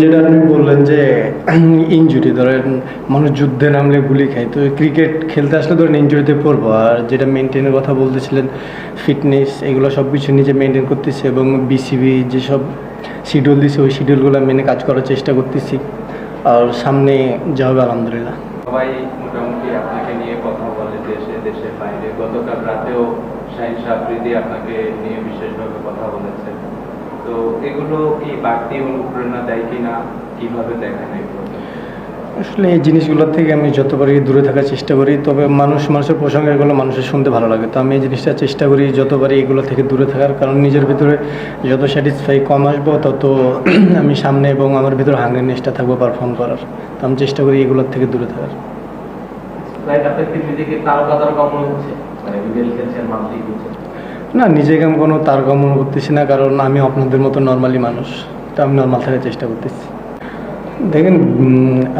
যেটা আপনি বললেন যে ইনজুরি ধরেন মানুষ যুদ্ধে নামলে গুলি খায়, তো ক্রিকেট খেলতে আসলে ধরেন ইনজুরিতে পড়ব। আর যেটা মেনটেনের কথা বলতেছিলেন ফিটনেস এগুলো সব কিছু নিজে মেনটেন করতেছি এবং বিসিবি যেসব শিডিউল দিছে, ওই শিডিউলগুলো মেনে কাজ করার চেষ্টা করতেছি। আর সামনে যা হবে, আলহামদুলিল্লাহ। সবাই মোটামুটি আপনাকে নিয়ে কথা বলে দেশে দেশের বাইরে। গতকাল রাতেও শাহিন আপনাকে নিয়ে বিশেষভাবে কথা বলেছে তো এগুলো কি বাড়তি অনুপ্রেরণা দেয় কিনা? কীভাবে দেখেন এগুলো? আসলে এই জিনিসগুলোর থেকে আমি যত পারি দূরে থাকার চেষ্টা করি তবে মানুষ মানুষের প্রসঙ্গে এগুলো মানুষের শুনতে ভালো লাগে। তো আমি এই জিনিসটা চেষ্টা করি যত পারি এগুলো থেকে দূরে থাকার কারণ নিজের ভিতরে যত স্যাটিসফাই কম আসব তত আমি সামনে এবং আমার ভিতরে হাঙ্গারনেসটা থাকব পারফর্ম করার। তো আমি চেষ্টা করি এগুলোর থেকে দূরে থাকার। নিজেকে তারকা তারকা মনে হচ্ছে? মানে খেলছেন না নিজেকে আমি কোনো তারকা মনে করতেছি না, কারণ আমি আপনাদের মতো নর্মালি মানুষ। তো আমি নর্মাল থাকার চেষ্টা করতেছি। দেখেন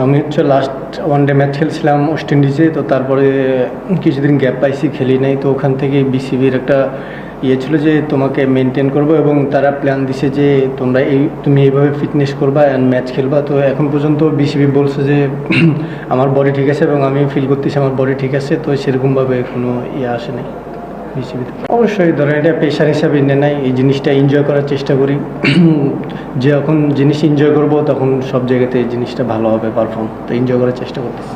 আমি হচ্ছে লাস্ট ওয়ান ডে ম্যাচ খেলছিলাম ওয়েস্ট ইন্ডিজে তো তারপরে কিছুদিন গ্যাপ পাইছি, খেলি নাই। তো ওখান থেকে বিসিবির একটা ইয়ে ছিল যে, তোমাকে মেনটেন করব এবং তারা প্ল্যান দিছে যে, তোমরা এই, তুমি এইভাবে ফিটনেস করবা অ্যান্ড ম্যাচ খেলবা। তো এখন পর্যন্ত বিসিবি বলছে যে, আমার বডি ঠিক আছে এবং আমি ফিল করতেছি, আমার বডি ঠিক আছে। তো সেরকমভাবে কোনো ইয়ে আসে নাই। অবশ্যই ধরেন এটা পেশার হিসাবে নিয়ে নাই এই জিনিসটা এনজয় করার চেষ্টা করি। যখন জিনিস এনজয় করব তখন সব জায়গাতে এই জিনিসটা ভালো হবে পারফর্ম তো এনজয় করার চেষ্টা করতেছি।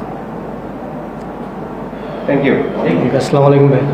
থ্যাংক ইউ আসসালামু আলাইকুম ভাই।